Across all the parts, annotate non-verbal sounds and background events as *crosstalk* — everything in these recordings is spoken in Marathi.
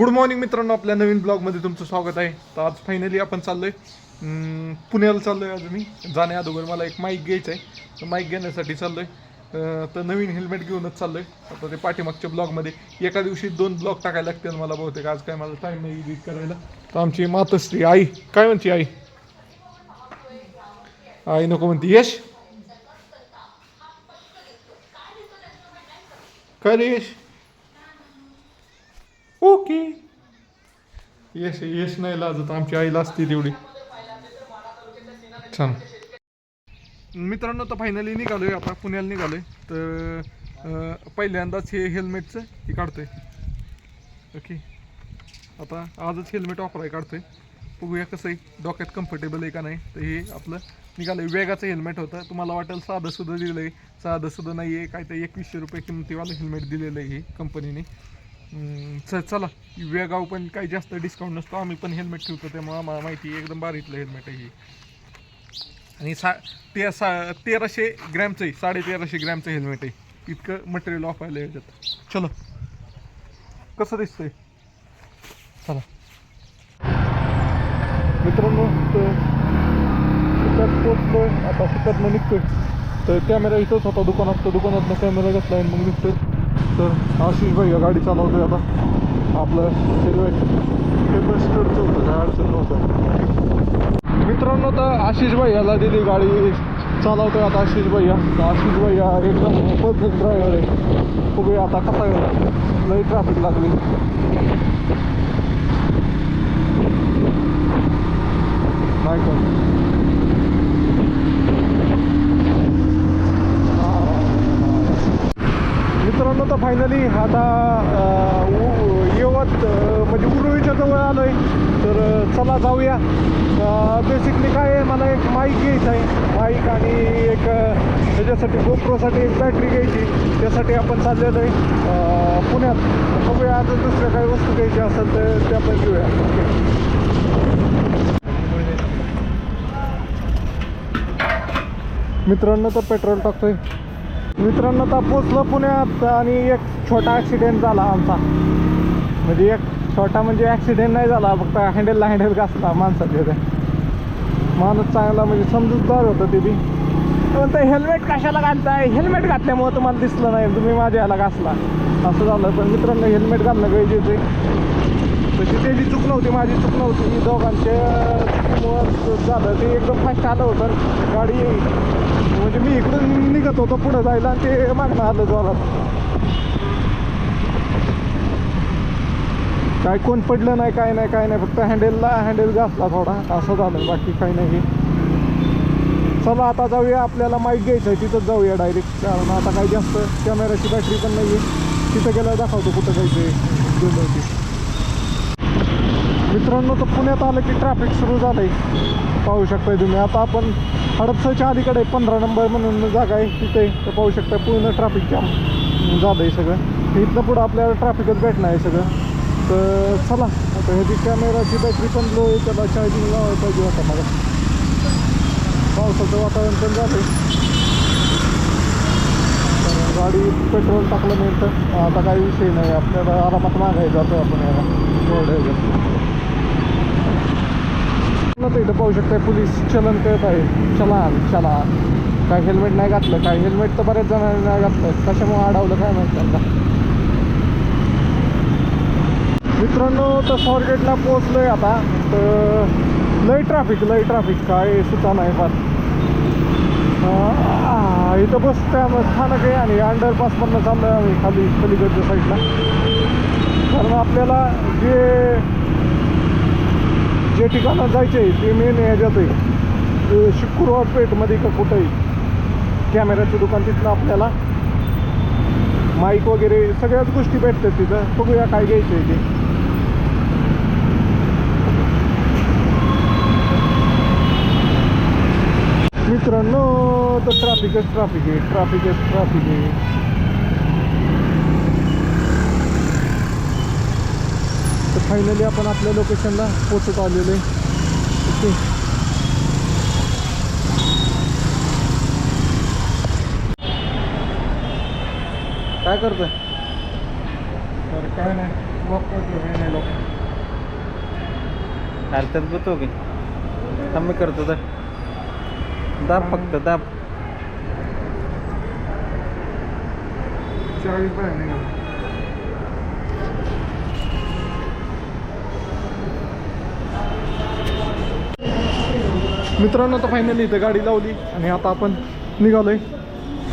गुड मॉर्निंग मित्रांनो. आपल्या नवीन ब्लॉगमध्ये तुमचं स्वागत आहे. तर आज फायनली आपण चाललोय आहे पुण्याला चाललोय आज मी. जाण्या अगोदर मला एक माईक घ्यायचं आहे तर माईक घेण्यासाठी चाललोय. आहे तर नवीन हेल्मेट घेऊनच चाललोय. आता ते पाठीमागच्या ब्लॉगमध्ये एका दिवशी दोन ब्लॉग टाकायला लागतील मला बहुतेक. आज काय मला टाईम नाही एडिट करायला. तर आमची मातोश्री आई. काय म्हणते आई? आई नको म्हणते. यश? काय रे यश? ओके. यश यश नाही लाजत. आमची आईला असते तेवढी. छान. मित्रांनो तर फायनली निघालोय. आता पुण्याला निघालोय. तर पहिल्यांदाच हे हेल्मेटचं हे काढतोय. ओके. आता आजच हेल्मेट वापराय काढतोय. बघूया कसं आहे. डोक्यात कम्फर्टेबल आहे का नाही. तर हे आपलं निघालं वेगाचं हेल्मेट होतं. तुम्हाला वाटेल साधं सुद्धा दिलं आहे साधं सुद्धा नाही आहे काय तर एकवीसशे रुपये किमतीवालं हेल्मेट दिलेलं आहे हे कंपनीने च चला वेगाव पण काही जास्त डिस्काउंट नसतो. आम्ही पण हेल्मेट ठेवतो त्यामुळे आम्हाला माहिती आहे एकदम बारीतलं हेल्मेट आहे आणि सा ते सा तेराशे ग्रॅमचं आहे साडे तेराशे ग्रॅमचं हेल्मेट आहे. इतकं मटेरियल वापरायला याच्यात चलो. कसं दिसतंय? चला. मित्रांनो तर सुकत पोचलोय आता सुकतनं निघतोय. तर कॅमेरा इथंच होता दुकानात. तर दुकानातनं कॅमेरा घेतला आणि मग निघतोय. तर आशिष भाई गाडी चालवतोय आता. आपलं हेल्मेट पेपर होतं काय अडचण नव्हतं. मित्रांनो तर आशिष भाई याला दिली गाडी. चालवतोय आता आशिष भैया आशिष भैया एकदम परफेक्ट ड्रायव्हर आहे. बघूया आता कसा लई ट्रॅफिक लागली. नाही का? मित्रांनो तर फायनली आता उ- यवत म्हणजे उरुळीच्या जवळ आलो आहे तर चला जाऊया. बेसिकली काय आहे मला एक माईक घ्यायचं आहे. माईक आणि एक त्याच्यासाठी गोप्रोसाठी एक बॅटरी घ्यायची. त्यासाठी आपण चाललेलो आहे पुण्यात. बघूया आता दुसऱ्या काही वस्तू घ्यायची असेल तर ते आपण घेऊया. ओके मित्रांनो तर पेट्रोल टाकतोय. मित्रांनो आता पोचलं पुण्यात आणि एक छोटा ॲक्सिडेंट झाला आमचा. म्हणजे एक छोटा म्हणजे ॲक्सिडेंट नाही झाला फक्त हँडलला हँडल घासला माणसाच्या ते. माणूस चांगला म्हणजे समजूतदार होतं ते बी. ते हेल्मेट कशाला घालताय? हेल्मेट घातल्यामुळं तुम्हाला दिसलं नाही तुम्ही माझ्या याला घासला. असं झालं पण मित्रांनो हेल्मेट घालणं गरजेचं आहे. तशी त्याची चूक नव्हती माझी चूक नव्हती. ही दोघांच्या चुकीमुळं झालं. ते एकदम फास्ट आलं होतं. गाडी म्हणजे मी इकडून निघत होतो पुढं जायला आणि ते मागणं आलं जोरात. काय कोण पडलं नाही काय नाही काय नाही. फक्त हँडेलला हँडेल घासला थोडा. असं झालं. बाकी काही नाही. चला आता जाऊया. आपल्याला माईक घ्यायचं आहे तिथंच जाऊया डायरेक्ट कारण आता काही जास्त कॅमेराची बॅटरी पण नाही आहे तिथं गेल्यावर दाखवतो कुठं जायचं आहे मित्रांनो तर पुण्यात आलं की ट्रॅफिक सुरू झालं आहे पाहू शकताय तुम्ही. आता आपण हडपसाच्या अलीकडे पंधरा नंबर म्हणून जागा आहे तिथे. तर पाहू शकता पूर्ण ट्रॅफिक जाम झालं आहे सगळं. इथनं पुढं आपल्याला ट्रॅफिकच भेटणार आहे सगळं. तर चला आता ह्याची कॅमेराची बॅटरी पण लो आहे त्याला चार्जिंग लावायला पाहिजे आता मला. पावसाचं वातावरण पण झालं आहे तर गाडी पेट्रोल टाकलं नाही तर आता काही विषय नाही. आपल्याला आरामात मागायला जातो आपण याला. रोड तर इथं पाहू शकताय पोलीस चलन करत आहे. चलान चला काय हेल्मेट नाही घातलं काय हेल्मेट तर बऱ्याच जणांनी नाही घातलं. कशामुळे अडवलं काय माहिती त्यांना? मित्रांनो तर स्वारगेटला पोहोचलोय आता. तर लय ट्रॅफिक लय ट्रॅफिक काय सुद्धा नाही फार. इथं बस त्यामुळे स्थानक आहे आणि अंडरपासमधनं चाललो आहे आम्ही खाली पलीकडच्या साईडला कारण आपल्याला जे जे ठिकाणं जायचे आहे ते मेन ह्याच्यात आहे. शुक्रवार पेठमध्ये का कुठंही. कॅमेऱ्याचं दुकान तिथलं आपल्याला. माईक वगैरे सगळ्याच गोष्टी भेटतात तिथं. बघूया काय घ्यायचं आहे ते. मित्रांनो तर ट्रॅफिकच ट्रॅफिक आहे ट्रॅफिकच ट्रॅफिक आहे. फायनली आपण आपल्या लोकेशनला पोचत आलेलो आहे. ओके. काय करतोय? तर काय नाही त्यात गुतो की थांब मी करतो तर. दाब फक्त दाब. चाळीस बाहेर मित्रांनो तर फायनली इथं गाडी लावली आणि आता आपण निघालोय.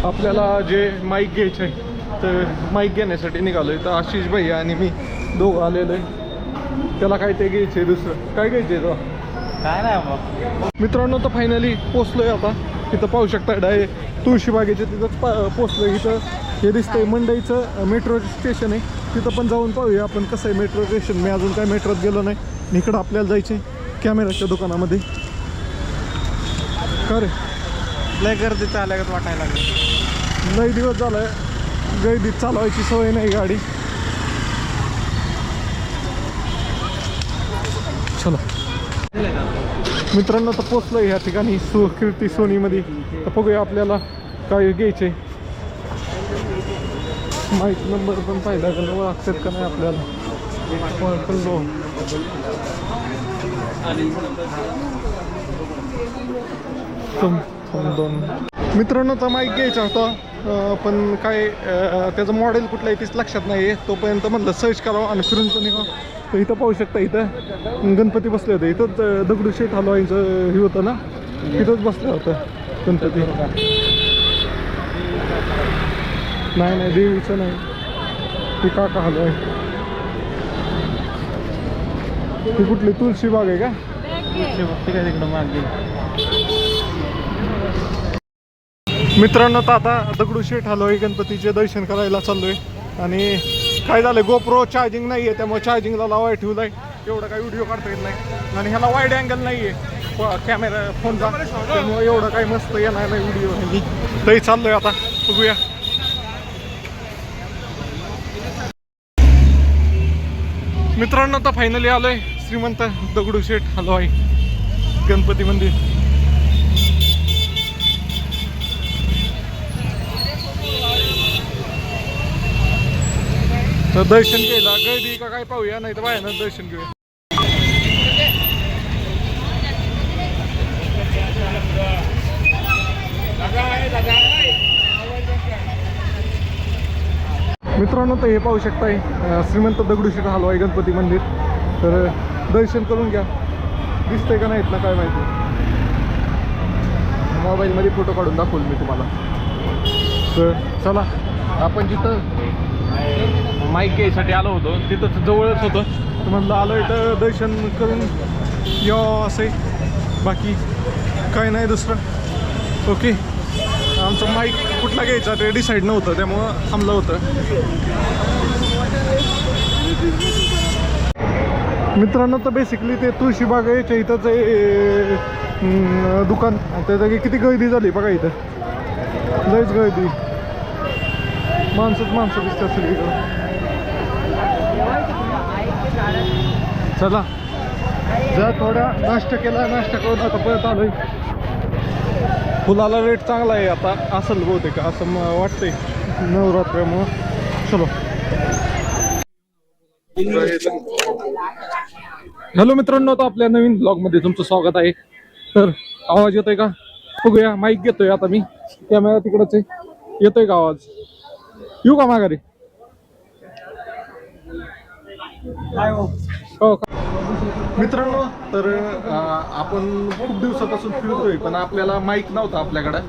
आपल्याला जे माईक घ्यायचं आहे तर माईक घेण्यासाठी निघालोय. तर आशिष भाई आणि मी दोघं आलेलो आहे. त्याला काय ते घ्यायचं आहे दुसरं? काय घ्यायचं आहे तो? काय नाही मित्रांनो तर फायनली पोचलोय आता. इथं पाहू शकता डाय तुळशीबागेच्या तिथंच पा पोचलोय इथं. हे दिसतंय मंडईचं मेट्रो स्टेशन आहे. तिथं पण जाऊन पाहूया आपण कसं आहे मेट्रो स्टेशन मी अजून काय मेट्रोत गेलो नाही. इकडं आपल्याला जायचं आहे कॅमेराच्या दुकानामध्ये. का रे लय गर्दी चालायला वाटायला लागली. लई दिवस झालाय. गर्दीत चालवायची सवय नाही गाडी. चला. मित्रांनो तर पोचलो ह्या ठिकाणी सु कीर्ती सोनीमध्ये. तर बघूया आपल्याला काय घ्यायचे माईक नंबर पण पाहिला का नाही ओळखतात का नाही आपल्याला. ओळखलो दोन मित्रांनो तर माईक घ्यायचा होता. पण काय त्याचं मॉडेल कुठलं आहे तेच लक्षात नाही आहे तोपर्यंत म्हणलं सर्च करावं आणि फिरून पण निघा तर इथं पाहू शकता इथं. गणपती बसले होते. इथंच दगडूशेठ हलवाईचं हे होतं ना? तिथंच बसलं होतं गणपती. नाही नाही देवीचं नाही. ती काका हलवाई. ती कुठली तुळशी बाग आहे का? तिकडं मागे? मित्रांनो तर आता दगडूशेठ हलवाई गणपतीचे दर्शन करायला चाललोय. आणि काय झालं गोप्रो चार्जिंग नाही आहे त्यामुळे चार्जिंगला लावाय ठेवलाय. एवढं काही व्हिडिओ काढता येत नाही. आणि ह्याला वाईड अँगल नाही आहे कॅमेरा फोनचा त्यामुळे एवढं काही मस्त येणार नाही व्हिडिओ मी तरी चाललोय आता. बघूया. मित्रांनो तर फायनली आलोय. श्रीमंत दगडूशेठ हलवाई गणपती मंदिर. तर दर्शन केला गर्दी का काय पाहूया नाही तर बाहेरच दर्शन घेऊया. मित्रांनो तर हे पाहू शकताय श्रीमंत दगडूशेठ हलवाई गणपती मंदिर. तर दर्शन करून घ्या. दिसतंय का नाहीत ना काय माहिती? मोबाईलमध्ये फोटो काढून दाखवल मी तुम्हाला. तर चला आपण जिथं माईक घ्यायसाठी आलो होतो तिथं जवळच होतं. तर म्हणलं आलो इथं दर्शन करून यावं असे बाकी काय नाही दुसरं. ओके. आमचं माईक कुठला घ्यायचा ते डिसाईड नव्हतं त्यामुळं थांबलं होतं. मित्रांनो तर बेसिकली ते तुळशीबाग याच्या इथंच आहे दुकान. त्या जागी किती गर्दी झाली बघा इथं. लयच गर्दी. माणसंच माणसं दिसतात सगळीकडं. चला. जर थोडा नाश्ता केला नाश्ता करून आता परत आलोय. फुलाला रेट चांगला आहे आता. असेल बहुतेक असं वाटतंय नवरात्रामुळं. चलो. हॅलो मित्रांनो आता आपल्या नवीन ब्लॉगमध्ये तुमचं स्वागत आहे. तर आवाज येतोय का? बघूया माईक घेतोय आता मी. कॅमेरा तिकडच आहे. येतोय का आवाज? येऊ का माघारी? हो का? मित्रांनो तर आपण खूप दिवसापासून फिरतोय पण आपल्याला माईक नव्हता आपल्याकडं.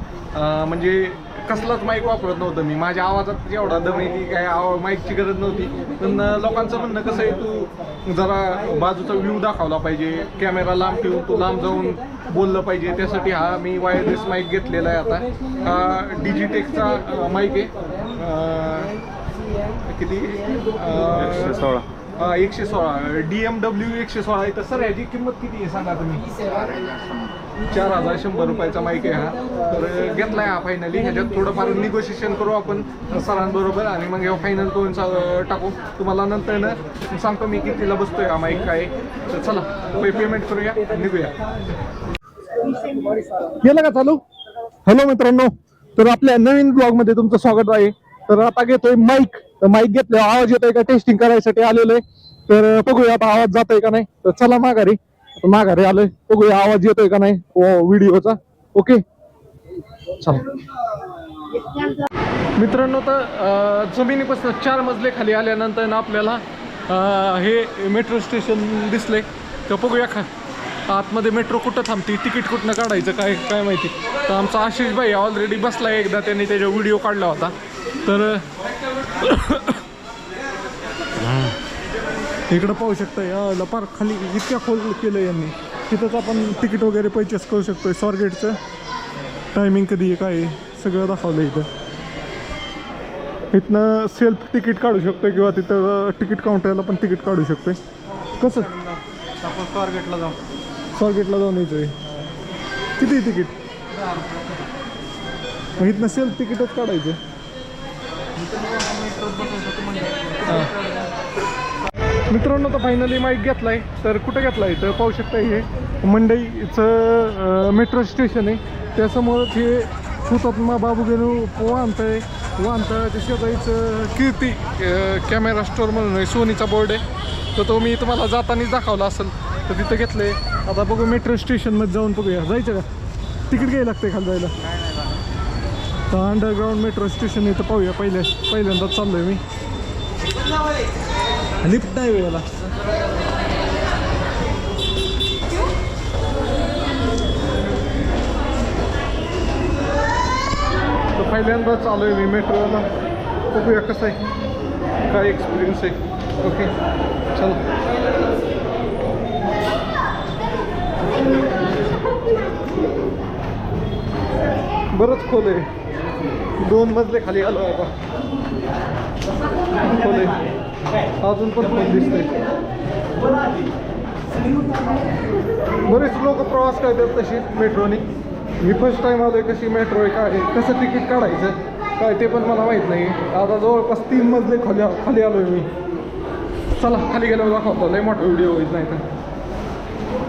म्हणजे कसलाच माईक वापरत नव्हतं मी. माझ्या आवाजात जेवढा दम आहे की काय आवा- माईकची गरज नव्हती. पण लोकांचं म्हणणं कसं आहे तू जरा बाजूचा व्ह्यू दाखवला पाहिजे. कॅमेरा लांब ठेवून तू लांब जाऊन बोललं पाहिजे. त्यासाठी हा मी वायरलेस माईक घेतलेला आहे आता. हा डिजिटेकचा माईक आहे. किती? सोळा. हा, एकशे सोळा. डी एम डब्ल्यू एकशे सोळा आहे. तर सर याची किंमत किती आहे सांगा तुम्ही? चार हजार शंभर रुपयाचा माईक आहे हा. तर घेतलाय हा फायनली ह्याच्यात थोडंफार निगोशिएशन करू आपण सरांबरोबर आणि मग हे फायनल करून टाकू. तुम्हाला नंतर ना सांगतो मी कितीला बसतोय हा माईक काय. तर चला पेमेंट करूया निघूया. गेलं का चालू? हॅलो मित्रांनो. तर आपल्या नवीन ब्लॉगमध्ये तुमचं स्वागत आहे. तर आता घेतोय माईक तर माईक घेतलं आवाज येतोय का? टेस्टिंग करायसाठी आलेलो आहे. तर बघूया आता आवाज जातोय का नाही. तर चला माघारी. आता माघारी आलोय. बघूया आवाज येतोय का नाही? हो, व्हिडिओचा. ओके. चला. मित्रांनो तर जमिनीपासून चार मजले खाली आल्यानंतर ना आपल्याला हे मेट्रो स्टेशन दिसले तर बघूया खा. आतमध्ये मेट्रो कुठं थांबते? तिकीट कुठनं काढायचं? काय काय माहिती? तर आमचा आशिष भाई ऑलरेडी बसला एकदा. त्यांनी त्याचा व्हिडिओ काढला होता. तर इकडं पाहू शकता या पार खाली इतक्या खोल केलं यांनी. तिथंच आपण तिकीट वगैरे परचेस करू शकतोय. स्वारगेटचं टायमिंग कधी आहे काय आहे, सगळं दाखवलं इथं. इथनं सेल्फ तिकीट काढू शकतो किंवा तिथं तिकीट काउंटरला पण तिकीट काढू शकतोय. कसं? आपण स्वारगेटला जाऊ. स्वारगेटला जाऊन यायचंय. किती आहे तिकीट? मग इथनं सेल्फ तिकीटच काढायचं. मित्रांनो तर फायनली माईक घेतलाय. तर कुठं घेतलाय तर पाहू शकता हे मंडईचं मेट्रो स्टेशन आहे. त्यासमोरच हे हुतात्मा बाबू गेनू वाहनतंय वाहनतळाच्या शेजारीचं कीर्ती कॅमेरा स्टोअर म्हणून आहे. सोनीचा बोर्ड आहे. तर तो मी तुम्हाला जातानाच दाखवला असेल. तर तिथं घेतलं आहे आता बघू मेट्रो स्टेशनमध्ये जाऊन बघूया. जायचं का? तिकीट घ्यायला लागतं खाली जायला. तर अंडरग्राऊंड मेट्रो स्टेशन इथं पाहूया. पहिल्या पहिल्यांदाच चाललो आहे मी. लिफ्ट नाही वेळेला तर पहिल्यांदा चालू आहे मी मेट्रोला बघूया कसं आहे. काय एक्सपिरियन्स आहे. ओके चल. बरंच खोल आहे. दोन मजले खाली आलो आता खोल आहे. अजून पण खूप दिसते बरेच लोक प्रवास करतात तशी मेट्रोनी मी फर्स्ट टाइम आलोय कशी मेट्रो आहे काय आहे, कसं तिकीट काढायचं? काय ते पण मला माहीत नाही. आता जवळपास तीन मजले खाली खाली आलोय मी. चला खाली गेल्यावर दाखवतो. लय मोठा व्हिडिओ होईल नाही तर.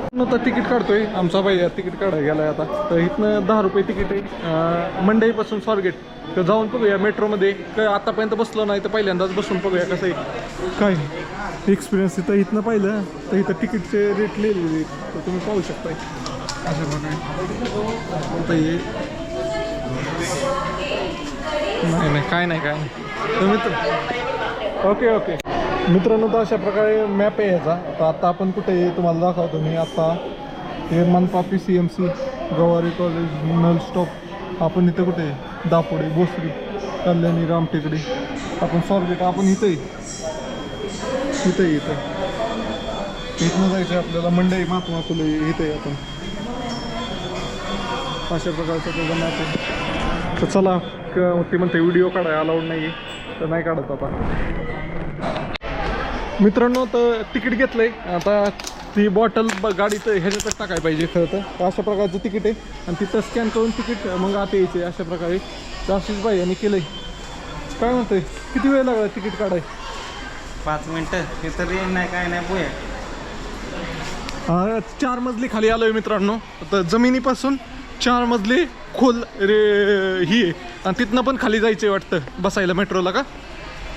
आता तिकीट काढतोय. आमचा बाई तिकीट काढायला गेलाय आता. तर इथनं दहा रुपये तिकीट आहे. मंडईपासून स्वारगेट. तर जाऊन बघूया मेट्रोमध्ये. काय आतापर्यंत बसलो नाही तर पहिल्यांदाच बसून बघूया कसं आहे. काय? एक्सपिरियन्स इथं इथनं पाहिलं तर इथं तिकीटचे रेट लिहिलेले तर तुम्ही पाहू शकताय. अशा प्रकारे आता नाही नाही काय नाही काय नाही. तर मित्र ओके ओके. मित्रांनो तर अशा प्रकारे मॅप आहे याचा. तर आता आपण कुठे तुम्हाला दाखवतो मी आता हे मनपापी सी एम सी गवारी कॉलेज नल स्टॉप आपण इथं कुठे? आहे दापोडी भोसरी कल्याणी रामटेकडी. आपण स्वारगेट आपण इथं आहे इथं. इथं इथनं जायचं आहे आपल्याला मंडई महात्मा फुले इथं आहे आपण. अशा प्रकारचं त्याचा मॅप आहे. तर चला क- ती म्हणते व्हिडिओ काढाय अलाउड नाही आहे तर नाही काढत आता. मित्रांनो तर तिकीट घेतलंय. आता ती बॉटल ब- गाडीत ह्याच्यातच टाकायला पाहिजे खरं तर. अशा प्रकारचं तिकीट आहे. आणि तिथं स्कॅन करून तिकीट मग आत यायचे अशा प्रकारे. तर आशिष भाई यांनी केलंय. काय म्हणतोय? किती वेळ लागला तिकीट काढाय? पाच मिनिटं. हे तर रेंज नाही काय नाही हा, चार मजली खाली आलोय मित्रांनो. तर जमिनीपासून चार मजली खोल रे ही आहे. आणि तिथनं पण खाली जायचंय वाटतं बसायला मेट्रोला का?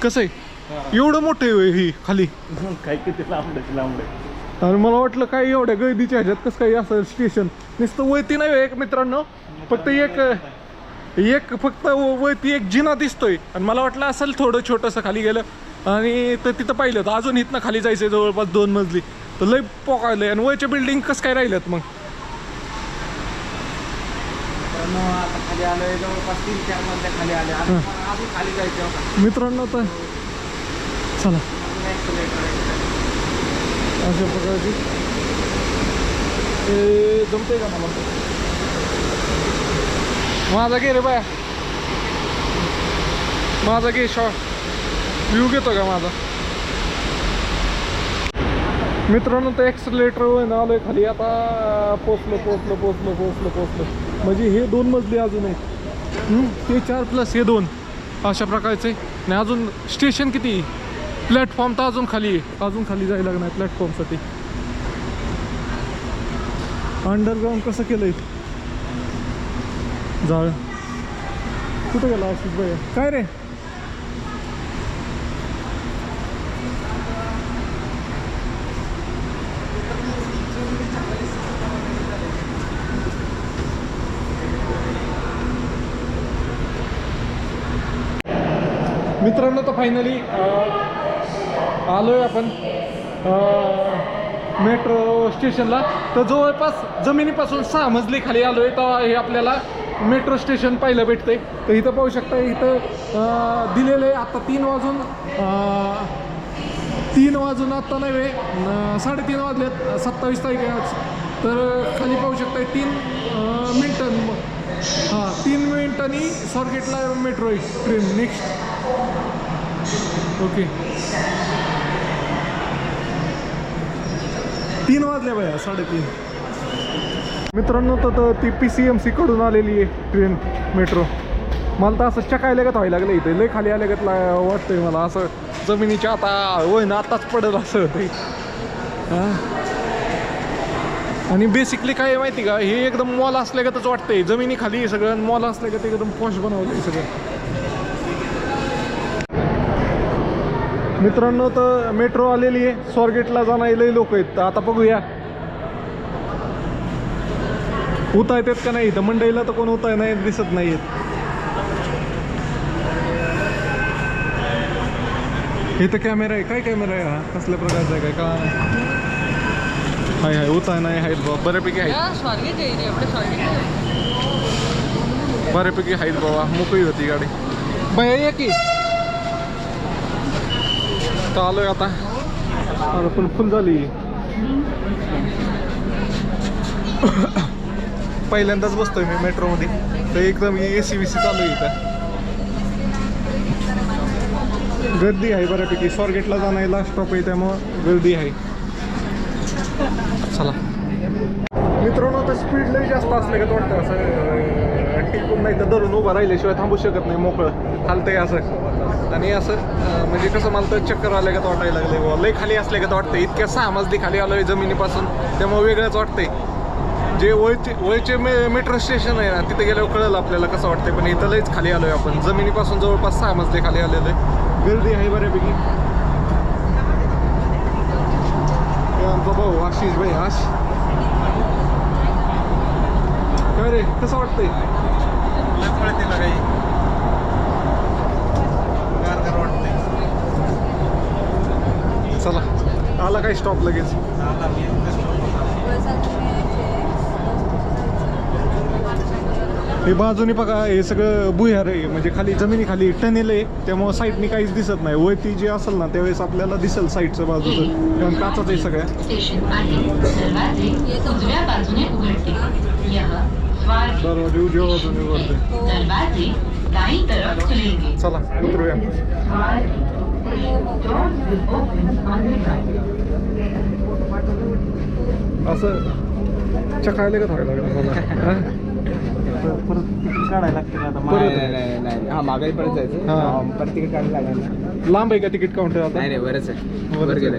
कसं आहे? एवढं मोठं आहे ही खाली. काय किती लांबडे लांबडे. आणि मला वाटलं काय एवढ्या गर्दीच्या ह्याच्यात कसं काही असं स्टेशन नुसतं वरती नाही होय एक मित्रांनो फक्त एक एक फक्त व- वरती एक जिना दिसतोय. आणि मला वाटलं असेल थोडं छोटंसं खाली गेलं. आणि तर तिथं पाहिलं तर अजून इथनं खाली जायचं जवळपास दोन मजली. तर लय पोकायलंय आणि वरच्या बिल्डिंग कसं काय राहिल्यात मग? आता खाली आलोय जवळपास तीन चार मधल्या खाली आले अजून अजून खाली जायचं होतं मित्रांनो तर चला. अशा प्रकारची. ते जमते का मला? माझा घे रे बाया. माझा घे शॉर्ट व्ह्यू घेतो का माझा? मित्रांनो तर एक्सलेटर आलोय खाली. आता पोचलो पोचलो पोचलो पोचलो पोचलो म्हणजे हे दोन मजले अजून आहे ते चार प्लस हे दोन. अशा प्रकारचे. आणि अजून स्टेशन किती? प्लॅटफॉर्म तर अजून खाली अजून खाली जायला लागणार प्लॅटफॉर्मसाठी. अंडरग्राऊंड कसं केलंय? जाळ. कुठं गेला आशिष भाई? काय रे? मित्रांनो तर फायनली आलो आहे आपण मेट्रो स्टेशनला तर जवळपास जमिनीपासून सहा मजली खाली आलो आहे तेव्हा हे आपल्याला मेट्रो स्टेशन पाहिलं भेटतंय. तर इथं पाहू शकता इथं दिलेलं आहे. आत्ता तीन वाजून तीन वाजून आत्ता नव्हे साडेतीन वाजलेत सत्तावीस तारीख आहे आज. तर खाली पाहू शकता तीन मिनटं हां तीन मिनटांनी स्वारगेटला मेट्रो आहे ट्रेन नेक्स्ट ओके तीन वाजले बाया साडेतीन. मित्रांनो तर तर ती पी सी एम सी कडून आलेली आहे ट्रेन मेट्रो मला तर असं चकायलागत व्हायला लागलं इथे. लय खाली आल्यागत ला वाटतंय मला असं जमिनीच्या आता होय ना आताच पडेल असं ते आणि बेसिकली काय आहे माहिती का? हे एकदम मॉल असल्यागतच वाटतंय. जमिनी खाली सगळं मॉल असल्यागत एकदम पॉश बनवलंय सगळं. मित्रांनो तर मेट्रो आलेली आहे. स्वारगेटला जाणारी लोक आहेत. आता बघूया. उता येतात का नाही? इथं मंडईला तर कोण उताय नाही दिसत नाही इथं कॅमेरा आहे. काय कॅमेरा आहे हा? कसल्या प्रकारचा आहे काय? का? हाय हाय. उताय नाही आहेत बाबा बऱ्यापैकी आहे बऱ्यापैकी आहेत बाबा मोकळी होती गाडी. बाई या की. तर आलोय आता. आता पण फुल झाली. पहिल्यांदाच बसतोय मी मेट्रोमध्ये. तर एकदम ए सी बी सी चालू आहे इथं. गर्दी आहे बऱ्यापैकी. स्वारगेटला जाण्याला स्टॉप आहे त्यामुळं गर्दी आहे. चला. मित्रांनो तर स्पीड लई जास्त असले का वाटतं? असं टिकून नाही तर धरून उभं राहिल्याशिवाय थांबू शकत नाही मोकळं. हालतंय असं. आणि असं म्हणजे कसं मला तर चक्कर आले का वाटायला लागले बुवा. लय खाली असले का वाटतं इतक्या सहा मजली खाली आलो आहे जमिनीपासून त्यामुळे वेगळंच वाटतंय. जे वळचे वळचे मे मेट्रो स्टेशन आहे ना तिथे गेल्यावर कळलं आपल्याला कसं वाटतंय पण इथं लईच खाली आलो आहे आपण. जमिनीपासून जवळपास सहा मजले खाली आलेलो. आहे गर्दी आहे बऱ्यापैकी. आमचा भाऊ आशिष भाई आश. काय रे कसं वाटतंय? चला. आला काय स्टॉप लगेच. हे बाजूनी बघा हे सगळं भुयार आहे. म्हणजे खाली जमिनी खाली टनेल आहे. त्यामुळे साईडनी काहीच दिसत नाही. वरती जे असेल ना त्यावेळेस आपल्याला दिसेल साईडचं बाजूचं. कारण काचाच आहे सगळ्या. दरवाजे उजव्या बाजूने उघडते चला उतरूया. असं चकायला का व्हायला लागलं मला *laughs* हा? परत तिकीट काढायला लागते का आता परत? मागे? नाही हा परत जायचं हा. परत तिकीट काढायला. लांब आहे का तिकीट काउंटर आता नाही वरच आहे वर. गेलं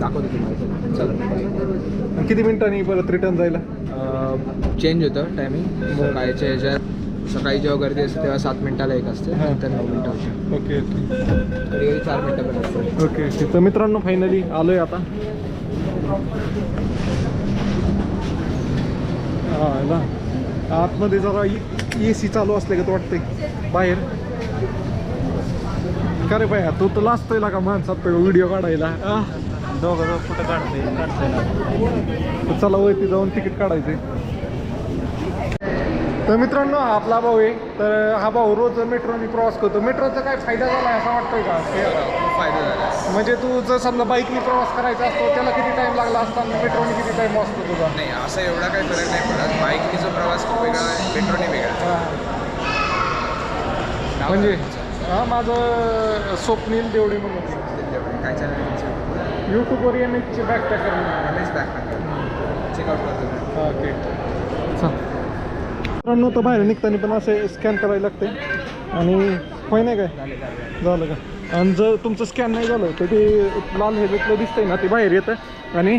दाखवतो तुम्हाला चला किती मिनिटांनी परत रिटर्न जायला चेंज होतं टायमिंग सकाळच्या ह्याच्यात सकाळी जेव्हा गर्दी असते तेव्हा सात मिनिटाला एक असते हा. नंतर नऊ मिनिटं होते. Okay okay. कधी कधी चार मिनिटं पण असते ओके तर मित्रांनो फायनली आलोय आता. हा ना. आतमध्ये जरा ए सी चालू असले का तो वाटतंय? बाहेर. का रे बाया तू तर लाजतोय का माणसात व्हिडिओ काढायला. आ, दोघं दोघं कुठं काढते तर चला वरती जाऊन तिकीट काढायचे तर मित्रांनो हा आपला भाऊ आहे. तर हा भाऊ रोज मेट्रोने प्रवास करतो. मेट्रोचा काय फायदा झाला आहे असं वाटतंय का? खूप फायदा झाला म्हणजे तू जर समजा बाईकने प्रवास करायचा असतो त्याला किती टाइम लागला असता? आणि मेट्रोने किती टाइम असतो तुझा? नाही असा एवढा काही फरक नाही पडत. बाईकने जो प्रवास वेगळा आहे मेट्रोने वेगळा म्हणजे? हा माझं स्वप्नील देवडे म्हणून? काय तुमचं? यूट्यूबवर M एचची back packer M S back checkout करतो ओके मित्रांनो तर बाहेर निघताना पण असे स्कॅन करायला लागते. आणि होय नाही काय? झालं का? आणि जर तुमचं स्कॅन नाही झालं तर ते लाल हेल्मेटला दिसतंय ना ते बाहेर येतं. आणि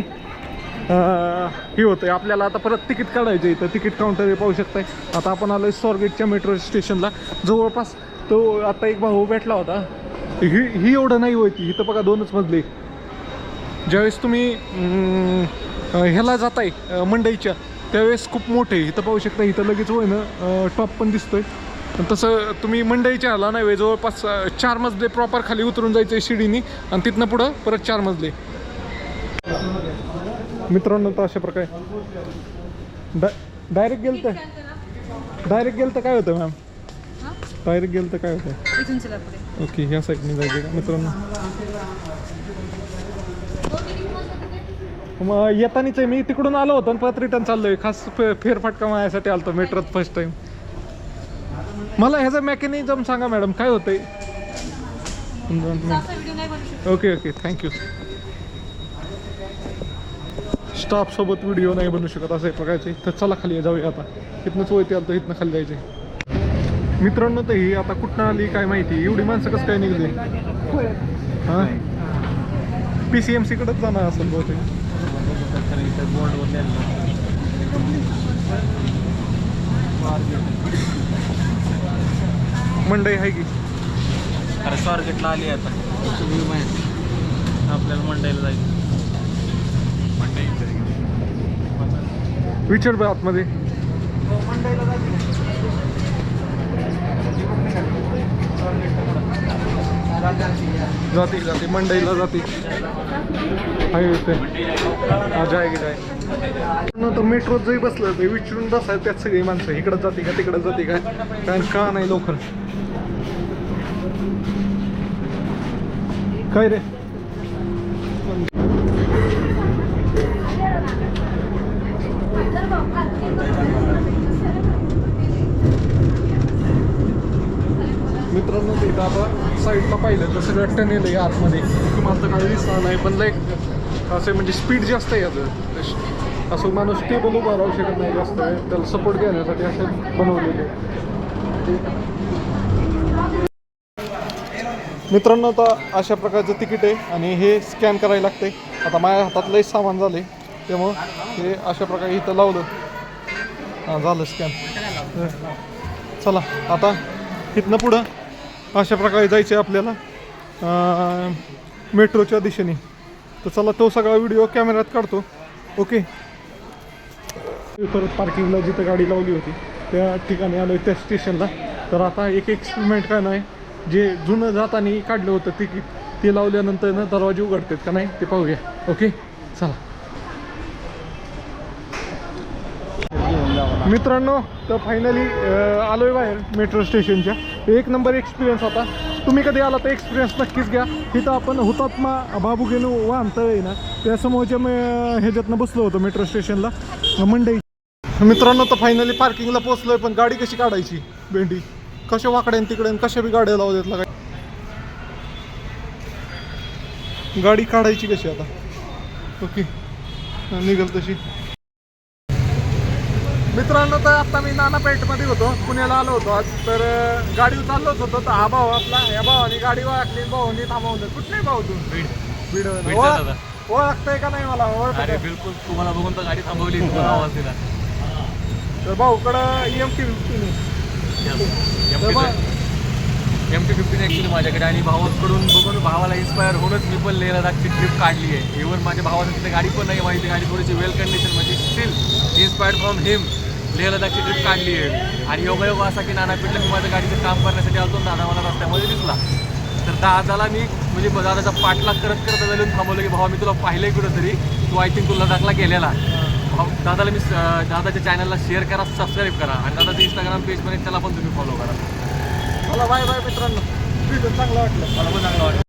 हे होतं आपल्याला आता परत तिकीट काढायचं इथं तिकीट काउंटर पाहू शकताय. आता आपण आलो स्वारगेटच्या मेट्रो स्टेशनला जवळपास तो आता एक भाऊ भेटला होता. ही ही एवढं नाही होती इथं बघा दोनच मजले. ज्यावेळेस तुम्ही ह्याला जाताय मंडईच्या त्यावेळेस खूप मोठे इथं पाहू शकता इथं लगेच होय ना टॉप पण दिसतोय. तसं तुम्ही मंडईच्या आला नाही जवळपास चार मजले प्रॉपर खाली उतरून जायचं आहे शिडीनी आणि तिथनं पुढं परत चार मजले. मित्रांनो तर अशा प्रकारे. डा डायरेक्ट गेलं तर डायरेक्ट गेलं तर काय होतं मॅम डायरेक्ट गेलं तर काय होतं? ओके ह्या साईडने जायचे का मित्रांनो? मग येतानीच आहे मी तिकडून आलो होतो परत रिटर्न चाललोय. खास फे- फेरफटका मारायसाठी आलतो मेट्रोत फर्स्ट टाइम मला ह्याचं मेकॅनिझम सांगा मॅडम काय होतंय? Okay okay thank you staff सोबत व्हिडिओ नाही बनवू शकत असं प्रकारचे तर चला खाली जाऊया आता. इथनंच वळते आलं तर इथनं खाली जायचे. मित्रांनो तर ही आता कुठनं आली काय माहिती? एवढी माणसं कसं काय निघली? हां? पी सी एम सीकडेच जाणार असेल बहुतेक. मंडई आहे की? अरे स्वारगेटला आली आता. आपल्याला मंडईला जायचं. विचार बा आतमध्ये. जाते जाते. मंडईला जाते. हाय ते जाय जाय. तर मेट्रोत जरी बसलं ते विचारून बसायला त्यात सगळी माणसं इकडं जाते का तिकडं जाते का? कारण का नाही लवकर काय रे? मित्रांनो ते इथं आता साईडला पाहिलं तर सगळं टनेल आहे आतमध्ये. तुम्हाला तर काही दिसणार नाही पण लाईक असे म्हणजे स्पीड जास्त आहे याचं. असं माणूस टेबल उभा राहू शकत नाही जास्त आहे त्याला सपोर्ट घेण्यासाठी असे बनवलेले मित्रांनो आता अशा प्रकारचं तिकीट आहे आणि हे स्कॅन करायला लागते आता माझ्या हातात लई सामान झाले त्यामुळं हे अशा प्रकारे इथं लावलं. हां झालं स्कॅन चला आता इथनं पुढं. अशा प्रकारे जायचं आहे आपल्याला मेट्रोच्या दिशेने. तर चला तो सगळा व्हिडिओ कॅमेऱ्यात काढतो. ओके परत पार्किंगला जिथं गाडी लावली होती त्या ठिकाणी आलो त्या स्टेशनला तर आता एक एक्सपेरिमेंट काय नाही जे जुनं जाताना काढलं होतं तिकीट ते लावल्यानंतर ना दरवाजे उघडतात का नाही ते पाहूया. ओके चला. मित्रांनो तर फायनली आलोय बाहेर मेट्रो स्टेशनच्या एक नंबर एक्सपिरियन्स होता. तुम्ही कधी आला तर एक्सपिरियन्स नक्कीच घ्या. तिथं आपण हुतात्मा बाबू गेलो वाहनतळ आहे ना त्या समोरच्या म- ह्याच्यातनं बसलो होतो मेट्रो स्टेशनला मंडई. मित्रांनो तर फायनली पार्किंगला पोहोचलोय पण गाडी कशी काढायची? भेंडी. कशा वाकड्यान तिकडे कशा बी गाड्या लावू देतला काय गाडी काढायची कशी आता? ओके. निघल तशी. मित्रांनो तर आता मी नानापेठमध्ये होतो. पुण्याला आलो होतो आज. तर गाडी चाललोच होतो. तर हा भाऊ आपला या भावानी गाडी ओळखली भाऊनी थांबवलं. कुठले भाऊ तू? बीड. ओळखताय का नाही मला? ओळखत बिलकुल. तुम्हाला बघून तर गाडी थांबवली तुम्हाला आवाज दिला तर भाऊकडं E एम टी फिफ्टीन तर एम टी फिफ्टीन ॲक्च्युली माझ्याकडे आणि भावाकडून बघून भावाला इन्स्पायर होऊनच मी पण लेह लडाखची ट्रिप काढली आहे. इव्हन माझ्या भावाचं तिथे गाडी पण नाही माझी गाडी थोडीशी वेल कंडिशन म्हणजे still inspired from him Leh लडाखची trip काढली आहे. आणि योगायोग असा की नानापीठला मी माझ्या गाडीचं काम करण्यासाठी आलो दादा मला रस्त्यामध्ये दिसला. तर दादाला मी म्हणजे दादाचा पाठलाग करत करत जाऊन थांबवलं की भावा मी तुला पाहिलंय कुठंतरी. तू आय थिंक तू लडाखला गेलेला. भाऊ दादाला मी दादाच्या चॅनलला शेअर करा सबस्क्राईब करा. आणि दादाचं इंस्टाग्राम पेज पण आहे, त्याला पण तुम्ही फॉलो करा. मला बाय बाय मित्रांनो. चांगलं वाटलं. मला पण चांगलं वाटतं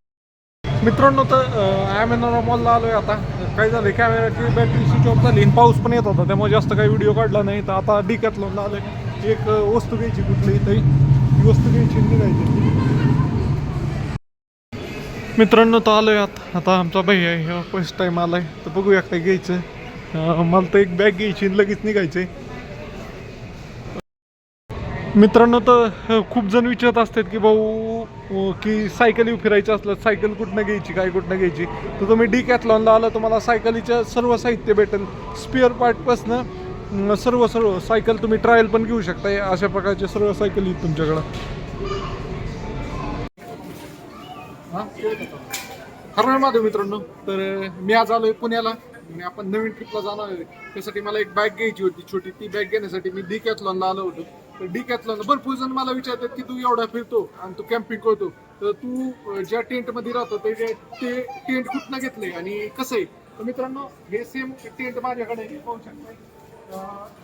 मित्रांनो तर ॲमेनॉरा मॉलला आलो आहे आता. काय झालं कॅमेराची बॅटरी स्विच ऑफ झाली. पाऊस पण येत होता त्यामुळे जास्त काही व्हिडिओ काढला नाही. तर आता डिकॅथलॉनला आलोय. एक वस्तू घ्यायची कुठली तरी ती वस्तू घ्यायची आणि निघायची. मित्रांनो तर आलो आता. आता आमचा भाई आहे फर्स्ट आला आहे तर बघूया काय घ्यायचं. मला तर एक बॅग घ्यायची आणि लगेच आहे मित्रांनो तर खूप जण विचारत असतात की भाऊ की की येऊ फिरायचं असलं सायकल कुठनं घ्यायची काय कुठनं घ्यायची? तर तुम्ही डी कॅथलॉनला आलं तुम्हाला सायकलीचं सर्व साहित्य भेटेल. स्पिअर पार्टपासनं सर्व सर्व सायकल तुम्ही ट्रायल पण घेऊ शकता. अशा प्रकारचे सर्व सायकल येत तुमच्याकडं. हर माधव मित्रांनो तर मी आज आलोय पुण्याला. आणि आपण नवीन ट्रिपला जाणार आहे. त्यासाठी मला एक बॅग घ्यायची होती छोटी. ती बॅग घेण्यासाठी मी डी कॅथलॉनला आलो होतो. डिकॅथलॉन भरपूर जण मला विचारतात की तू एवढा फिरतो आणि तू कॅम्पिंग करतो. तर तू ज्या टेंटमध्ये राहतो ते ते टेंट कुठनं घेतलंय आणि कसं आहे? तर मित्रांनो हे सेम टेंट माझ्याकडे पाहू शकताय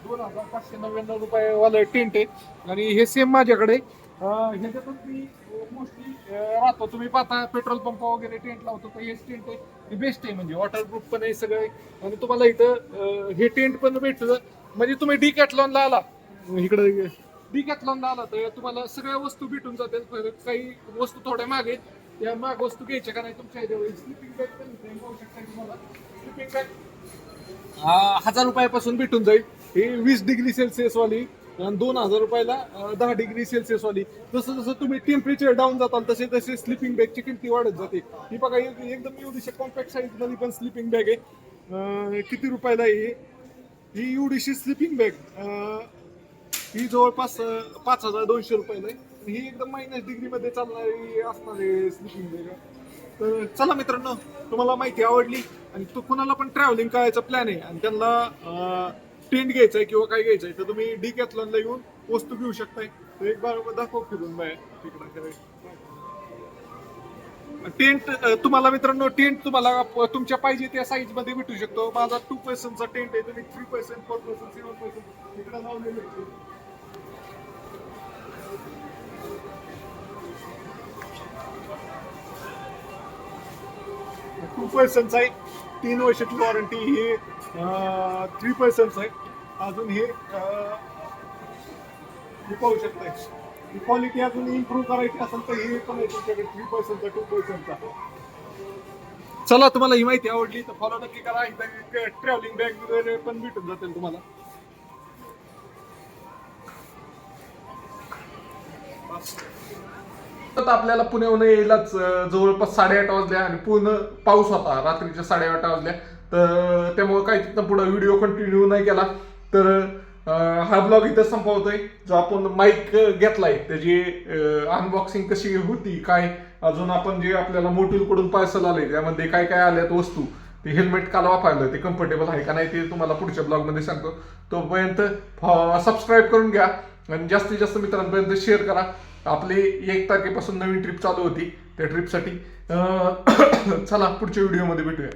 दोन हजार पाचशे नव्याण्णव रुपयावालं टेंट आहे. आणि हे सेम माझ्याकडे ह्याच्यातून मी मोस्टली राहतो. तुम्ही पाहता पेट्रोल पंप वगैरे टेंट लावतो तर हेच टेंट आहे. हे बेस्ट आहे म्हणजे. वॉटरप्रूफ पण आहे सगळं. आहे. आणि तुम्हाला इथं हे टेंट पण भेटतं म्हणजे तुम्ही डी कॅटलॉनला आला. इकडे डी कॅटलॉनला आला तर तुम्हाला सगळ्या वस्तू भेटून जातील. काही वस्तू थोड्या मागे त्या माग वस्तू घ्यायच्या का नाही तुमच्या स्लिपिंग बॅग पण पाहू शकता तुम्हाला. स्लिपिंग बॅग हजार रुपयापासून भेटून जाईल. ही वीस डिग्री सेल्सिअस वाली आणि दोन हजार रुपयाला दहा डिग्री सेल्सिअस वाली जसं जसं तुम्ही टेम्परेचर डाऊन जाताल तसे तसे स्लिपिंग बॅगची किमती वाढत जाते. ही बघा एक- एकदम एवढीशी कॉम्पॅक्ट साईजमध्ये पण स्लिपिंग बॅग आहे. किती रुपयाला आहे ही? एवढीशी स्लिपिंग बॅग ही जवळपास पाच हजार दोनशे रुपयाला आहे ही एकदम मायनस डिग्री मध्ये चालणारी असणारी स्लिपिंग बॅग तर चला मित्रांनो तुम्हाला माहिती आवडली आणि तो कुणाला पण ट्रॅव्हलिंग करायचा प्लॅन आहे आणि त्यांना टेंट घ्यायचा आहे किंवा काय घ्यायचं आहे तर तुम्ही डी कॅथलॉनला येऊन वस्तू घेऊ शकताय. तर एक बार दाखव फिरून बाय तिकडं टेंट तुम्हाला मित्रांनो टेंट तुम्हाला तुमच्या पाहिजे त्या साईजमध्ये भेटू शकतो. माझा टू पर्सनचा टेंट आहे तुम्ही three percent four percent seven percent इकडे लावलेले टू पर्सन्स आहे. तीन वर्षाची वॉरंटी हे थ्री पर्सन्स आहे. अजून हे हे पाहू शकता ही क्वालिटी अजून इम्प्रूव्ह करायची असेल तर हे पण आहे तुमच्याकडे थ्री पर्सेंटचा टू पर्सेंटचा चला तुम्हाला ही माहिती आवडली तर फॉलो नक्की करा. इथं ट्रॅव्हलिंग बॅग वगैरे पण भेटून जातील तुम्हाला. तर आपल्याला पुण्याहून यायलाच जवळपास साडेआठ वाजल्या आणि पूर्ण पाऊस होता रात्रीच्या साडेआठ वाजल्या. तर त्यामुळे काही तिथं पुढे व्हिडिओ कंटिन्यू नाही केला. तर हा ब्लॉग इथं संपवतोय. जो आपण माईक घेतलाय त्याची अनबॉक्सिंग कशी होती काय अजून आपण जे आपल्याला मोटिव्ह पार्सल आले त्यामध्ये काय काय आल्यात वस्तू ते हेल्मेट काल वापरलं ते कम्फर्टेबल आहे का नाही ते तुम्हाला पुढच्या ब्लॉगमध्ये सांगतो. तोपर्यंत सबस्क्राईब करून घ्या. आणि जास्तीत जास्त मित्रांपर्यंत शेअर करा. आपली एक तारखेपासून नवीन ट्रिप चालू होती त्या ट्रिपसाठी *coughs* चला पुढच्या व्हिडिओमध्ये भेटूया.